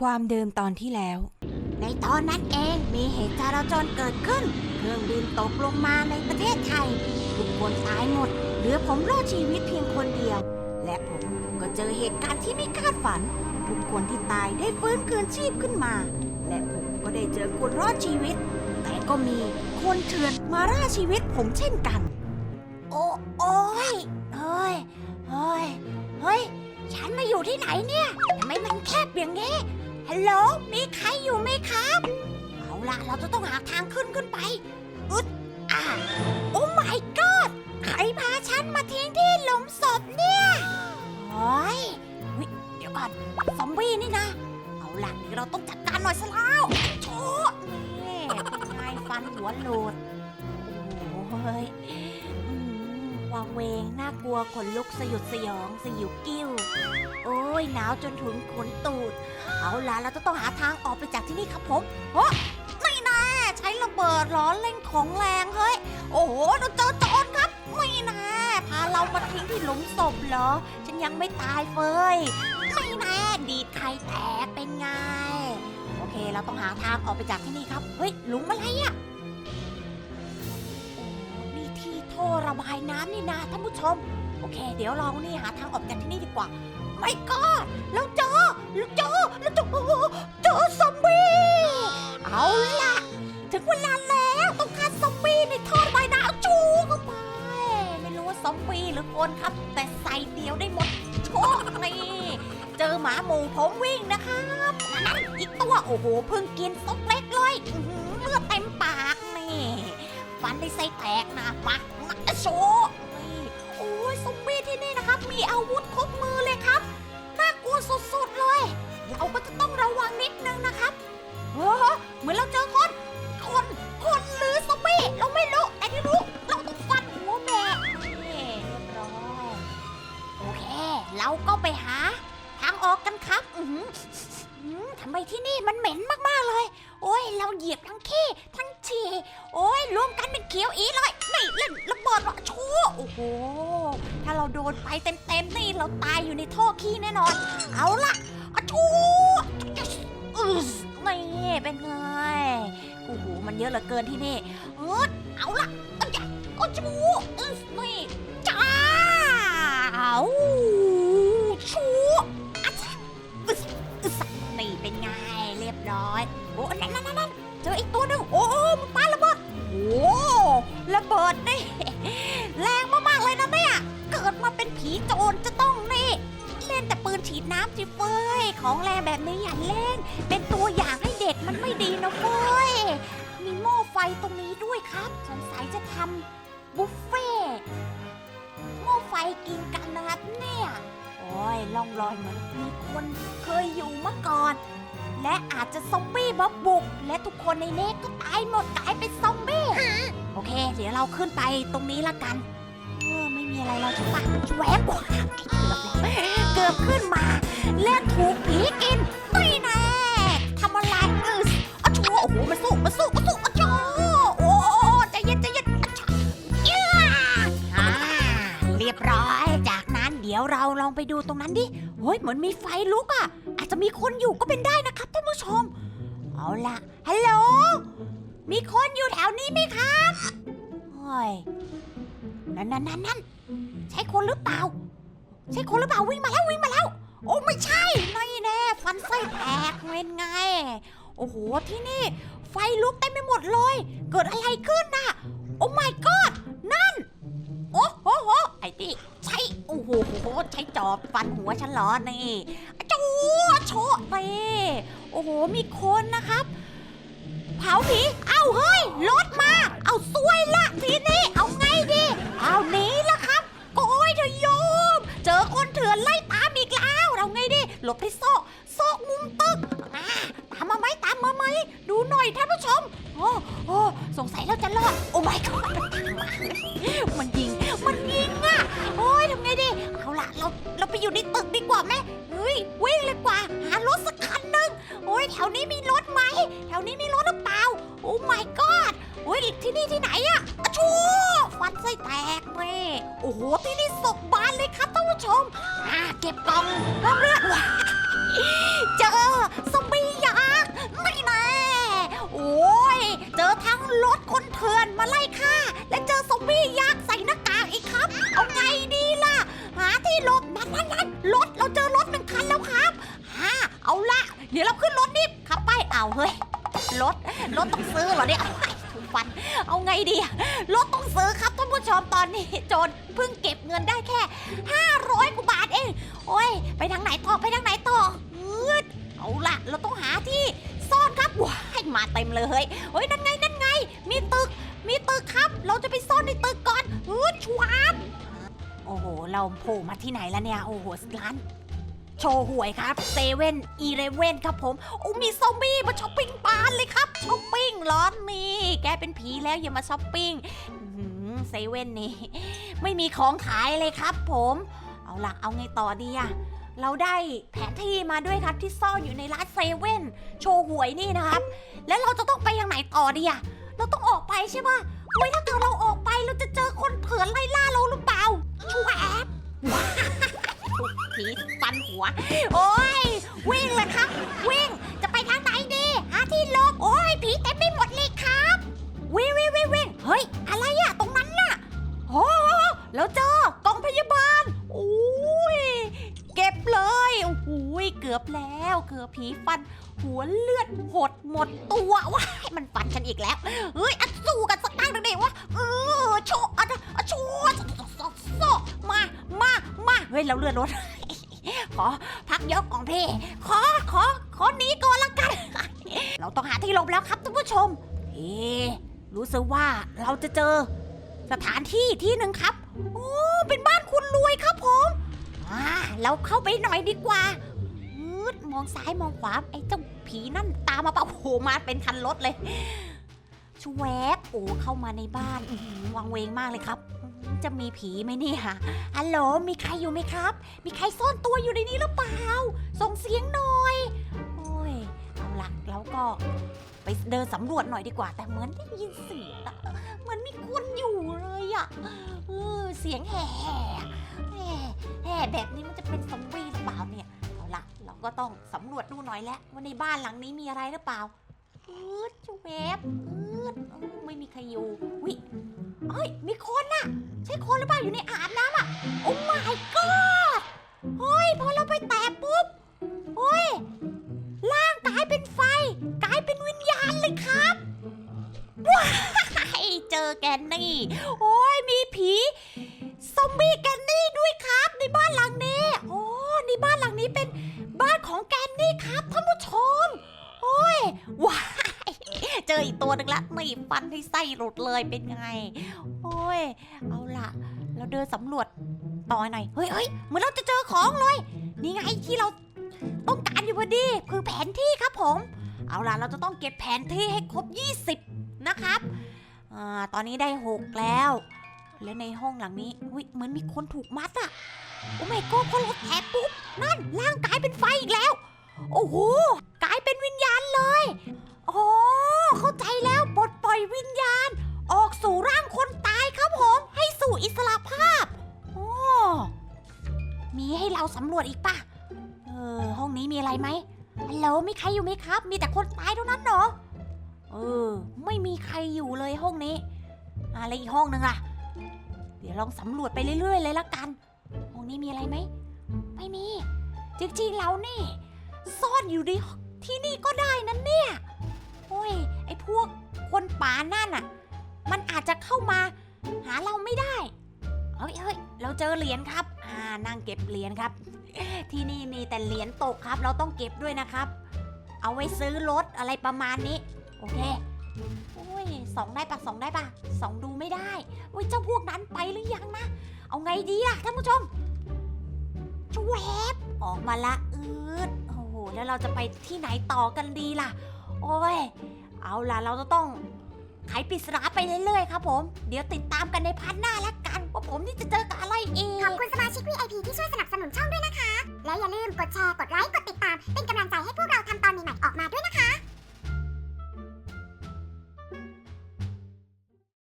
ความเดิมตอนที่แล้ว ในตอนนั้นเองมีเหตุจราจรเกิดขึ้น เครื่องบินตกลงมาในประเทศไทย ทุกคนตายหมด เหลือผมรอดชีวิตเพียงคนเดียว และผมก็เจอเหตุการณ์ที่ไม่คาดฝัน ทุกคนที่ตายได้ฟื้นคืนชีพขึ้นมา และผมก็ได้เจอคนรอดชีวิต แต่ก็มีคนเถื่อนมาล่าชีวิตผมเช่นกัน โอ้โอ้ยเฮ้ยเฮ้ยเฮ้ย ฉันมาอยู่ที่ไหนเนี่ย ทำไมมันแคบอย่างนี้ ฮัลโหล มีใครอยู่ไหมครับ เอาล่ะ เราจะต้องหาทางขึ้นขึ้นไป อึดอ่าโอ้ my god ใครพาฉันมาทิ้งที่หลุมศพเนี่ยโอ้ยอุ๊ยเดี๋ยวก่อน ซอมบี้นี่นะ เอาล่ะนี่เราต้องจัดการหน่อยสลาวโชว์นี่เป็นไงฟันหัวโหลด โอ้ย เวง น่ากลัวขนลุกสยดสยองสยิวกิ้ว โอ้ยหนาวจนถึงขนตูด เอาล่ะเราจะต้องหาทางออกไปจากที่นี่ครับผมโอ้ไม่น่าใช้ระเบิดหร้อนเล่นของแรงเฮ้ย โอ้โหเราเจอโจรครับ ไม่น่าพาเรามาทิ้งที่หลุมศพเหรอ ฉันยังไม่ตายเฟยไม่แน่ดีดไข่แตกเป็นไง โอเค เราต้องหาทางออกไปจากที่นี่ครับ เฮ้ยหลุมอะไรอะ ท่อระบายน้ำนี่นาท่านผู้ชม โอเค เดี๋ยวเรานี่หาทางออกจากที่นี่ดีกว่า ไม่ก็แล้วเจอแล้วเจอแล้วเจอเจอซอมบี้ เอาล่ะ ถึงเวลาแล้วต้องฆ่าซอมบี้ในท่อระบายน้ำจูเข้าไป ไม่รู้ว่าซอมบี้หรือคนครับ แต่ใส่เดียวได้หมดโชคนี่เจอหมาหมูผมวิ่งนะครับนั่นอีกตัวโอ้โหเพิ่งกินซกเล็กเลยเลือดเต็มปาก ฟันได้ไส้แตกนะมามาโชว์นี่โอ้ยซอมบี้ที่นี่นะครับ มีอาวุธครบมือเลยครับน่ากลัวสุดๆเลย เราก็จะต้องระวังนิดนึงนะครับเฮ้อเหมือนเราเจอคน คนคนหรือซอมบี้เราไม่รู้แต่ที่รู้เราต้องฟันหัวแม่นี่เรียบร้อยโอเค เราก็ไปหา ทางออกกันครับ อือหื อืมทำไมที่นี่มันเหม็นมากๆเลย โอ้ย เราเหยียบทั้งขี้ทั้งฉี่โอ้ยรวมกันเป็นเขียวอีเลยนี่เล่นระเบิดวะชูโอ้โห ถ้าเราโดนไปเต็มๆนี่เราตายอยู่ในท่อขี้แน่นอน เอาล่ะอะชูอืสนี่เป็นไง โอ้โห มันเยอะเหลือเกินที่นี่เออเอาล่ะอาอย่าเอาชูอืสนี่จ้าเอาชู โอ้นั่นนั่นนั่นเจออีกตัวหนึ่งโอ้มันปาระเบิดโอ้ระเบิดนี่ แรงมากๆเลยนะเนี่ย เกิดมาเป็นผีโจรจะต้องนี่ เล่นแต่ปืนฉีดน้ำจิเฟ้ย ของแรงแบบนี้อย่าเล่น เป็นตัวอย่างให้เด็กมันไม่ดีนะเฟ้ย มีหม้อไฟตรงนี้ด้วยครับ สงสัยจะทำบุฟเฟ่หม้อไฟกินกันนะครับเนี่ย โอ้ยล่องลอยเหมือนมีคนเคยอยู่เมื่อก่อน และอาจจะซอมบี้มาบุก และทุกคนในเนกก็ตายหมดกลายเป็นซอมบี้โอเค เดี๋ยวเราขึ้นไปตรงนี้ละกันเออไม่มีอะไรเราจะปะแหวกกว่าเกือบขึ้นมาและถูกผีกินไม่แน่ทำอะไรเอออะชัวโอ้โหมันสู้มันสู้มันสู้อะชัวโอ้ใจเย็นใจเย็นอเย้อ่าเรียบร้อยจากนั้นเดี๋ยวเราลองไปดูตรงนั้นดิเฮ้ยเหมือนมีไฟลุกอะ จจะมีคนอยู่ก็เป็นได้นะครับท่านผู้ชม เอาล่ะ ฮัลโหล มีคนอยู่แถวนี้ไหมครับเฮ้ยนั่นนั่นนั่นนั่นใช่คนหรือเปล่า ใช่คนหรือเปล่าวิ่งมาแล้ววิ่งมาแล้ว โอ้ไม่ใช่ไม่แน่ ฟันไส้แตกเป็นไง โอ้โหที่นี่ ไฟลุกเต็มไปหมดเลย เกิดอะไรขึ้นน่ะ โอ้ my god นั่น โอ้โหโหไอ้นี่ใช่โอ้โหใช้จอบฟันหัวฉันเหรอนี่ จูโชะนี่โอ้โห มีคนนะครับ เผาผี เอ้าเฮ้ย รถมา เอาซวยละทีนี้ เอาไงดี เอาหนีละครับโอยเธอโยม เจอคนเถื่อนไล่ตามอีกแล้ว เราไงดี หลบให้ซอกซอกมุมตึกอ่าตามมาไหมตามมาไหม ดูหน่อยท่านผู้ชม โอ้โอ้สงสัยเราจะรอด โอ้ my god มันยิง มันยิงอะ โอ้ยทำไงดี เอาล่ะเรา เราไปอยู่ในตึกดีกว่าไหม วิ่งเลยกว่า หารถสักคันหนึ่งโอ้ยแถวนี้มีรถไหม แถวนี้มีรถหรือเปล่า โอ้ my god โอ้ยที่นี่ที่ไหนอะอะชูฟันไส้แตกเว้ยโอ้โห ที่นี่ศกบานเลยครับท่านผู้ชม อ่า เก็บกล่องกล่องเรือ เดี๋ยวเราขึ้นรถนี่ขับไปเอาเฮ้ยรถรถต้องซื้อเหรอเนี่ยถูกฟัน เอาไงดีอะรถต้องซื้อครับท่านผู้ชมตอนนี้ โจรเพิ่งเก็บเงินได้แค่ 500กว่าบาทเองโอ้ยไปทางไหนต่อไปทางไหนต่ออืดเอาละเราต้องหาที่ซ่อนครับว้ายมาเต็มเลยเฮ้ยเฮ้ยนั่นไงนั่นไง มีตึกมีตึกครับ เราจะไปซ่อนในตึกก่อนอืดชวามโอ้โห เราโผล่มาที่ไหนแล้วเนี่ย โอ้โหร้าน โชว์หวยครับเซเว่นอีเลเว่นครับผมโอ้มีซอมบี้มาช้อปปิ้งปานเลยครับช้อปปิ้งร้อนนี่แกเป็นผีแล้วอย่ามาช้อปปิ้งเซเว่นนี่ไม่มีของขายเลยครับ ผม เอาล่ะเอาไงต่อดีอะเราได้แผนที่มาด้วยครับที่ซ่อนอยู่ในร้านเซเว่นโชว์หวยนี่นะครับ แล้วเราจะต้องไปยังไหนต่อดีอะเราต้องออกไปใช่ปะเฮ้ยถ้าเกิดเราออกไปเราจะเจอคนเถื่อนไล่ล่าเราหรือเปล่าชัวแอปผี ฟันหัวโอ้ย วิ่งเลยครับ วิ่ง จะไปทางไหนดี หาที่หลบโอ้ย ผีเต็มไปหมดเลยครับ วิ่งวิ่งวิ่งวิ่งเฮ้ย อะไรอะตรงนั้นน่ะโอ้แล้วเจอกล่องพยาบาลโอ้ย เก็บเลย โอ้โหเกือบแล้ว เกือบผีฟัน หัวเลือดหดหมดตัวว้ายมันฟันฉันอีกแล้ว เฮ้ยอัดสู้กันสักตั้งหนึ่งดิวะ เออโชว์อะอะโชว์มา มา มา เฮ้ย เราเลื่อนรถ ขอพักยกของพี่ ขอขอขอหนีก่อนละกัน เราต้องหาที่หลบแล้วครับท่านผู้ชม เอ๊ะรู้สึกว่าเราจะเจอสถานที่ที่หนึ่งครับ โอ้เป็นบ้านคุณรวยครับผมอ่าเราเข้าไปหน่อยดีกว่าอืดมองซ้ายมองขวาไอ้เจ้าผีนั่นตามมาปล่าโอ้โหมาเป็นคันรถเลยชวบโอ้เข้ามาในบ้านอื้อหือวังเวงมากเลยครับ จะมีผีไหมเนี่ยฮัลโหลมีใครอยู่ไหมครับ มีใครซ่อนตัวอยู่ในนี้หรือเปล่า ส่งเสียงหน่อย โอ้ย เอาละเราก็ไปเดินสำรวจหน่อยดีกว่า แต่เหมือนได้ยินเสียงอะเหมือนมีคนอยู่เลยอะเออเสียงแห่แห่แห่แบบนี้มันจะเป็นซอมบี้หรือเปล่าเนี่ย เอาละเราก็ต้องสำรวจดูหน่อยแล้วว่าในบ้านหลังนี้มีอะไรหรือเปล่าอืดจูเวบอืดเออไม่มีใครอยู่วิ เฮ้ย มีคนน่ะ ใช่คนหรือเปล่าอยู่ในอาบน้ำอะ โอ้ my god เฮ้ย พอเราไปแตะปุ๊บเฮ้ย ร่างกลายเป็นไฟ กลายเป็นวิญญาณเลยครับ ว้าย เจอแกนนี่ ออีกตัวหนึ่งละไม่ฟันให้ไส้หลุดเลยเป็นไง โอ้ย เอาล่ะ เราเดินสำรวจต่อหน่อย เฮ้ยเฮ้ยเหมือนเราจะเจอของเลย นี่ไงที่เราต้องการอยู่พอดี คือแผนที่ครับผม เอาล่ะ เราจะต้องเก็บแผนที่ให้ครบ 20 นะครับอตอนนี้ได้ 6 แล้ว แล้วในห้องหลังนี้อุ้ยเหมือนมีคนถูกมัดอะโอ้ไม่ก็พอรถแถบปุ๊บ นั่นร่างกายเป็นไฟอีกแล้ว โอ้โห กลายเป็นวิญญาณเลย โอ้ เข้าใจแล้วปลดปล่อยวิญญาณ ออกสู่ร่างคนตายครับผม ให้สู่อิสระภาพ โอ้มีให้เราสำรวจอีกปะเออ ห้องนี้มีอะไรไหมฮัลโหลมีใครอยู่ไหมครับ มีแต่คนตายเท่านั้นเหรอ เออ ไม่มีใครอยู่เลยห้องนี้ อะไรอีกห้องหนึ่งล่ะ เดี๋ยวลองสำรวจไปเรื่อย ๆ เลยละกัน ห้องนี้มีอะไรไหม ไม่มี จริงๆเรานี่ ซ่อนอยู่ในที่นี่ก็ได้นั่นเนี่ย โอ้ย อ้พวกคนป่านั่นน่ะ มันอาจจะเข้ามา หาเราไม่ได้เฮ้ยเฮ้ยเราเจอเหรียญครับ อ่านั่งเก็บเหรียญครับ ที่นี่มีแต่เหรียญตกครับ เราต้องเก็บด้วยนะครับ เอาไว้ซื้อรถอะไรประมาณนี้ โอเคโอ้ยสองได้ปะสองได้ปะสองดูไม่ได้โอ้ยเจ้าพวกนั้นไปหรือยังนะ เอาไงดีล่ะท่านผู้ชมชวบออกมาละอืดโอ้โหแล้วเราจะไปที่ไหนต่อกันดีล่ะ โอ้ย เอาล่ะเราจะต้องไขปริศนาไปเรื่อยๆครับผม เดี๋ยวติดตามกันในพันหน้าละกันว่าผมนี่จะเจอกับอะไรอีก ขอบคุณสมาชิก VIP ที่ช่วยสนับสนุนช่องด้วยนะคะ และอย่าลืมกดแชร์ กดไลค์ กดติดตาม เป็นกำลังใจให้พวกเราทำตอนใหม่ๆออกมาด้วยนะคะ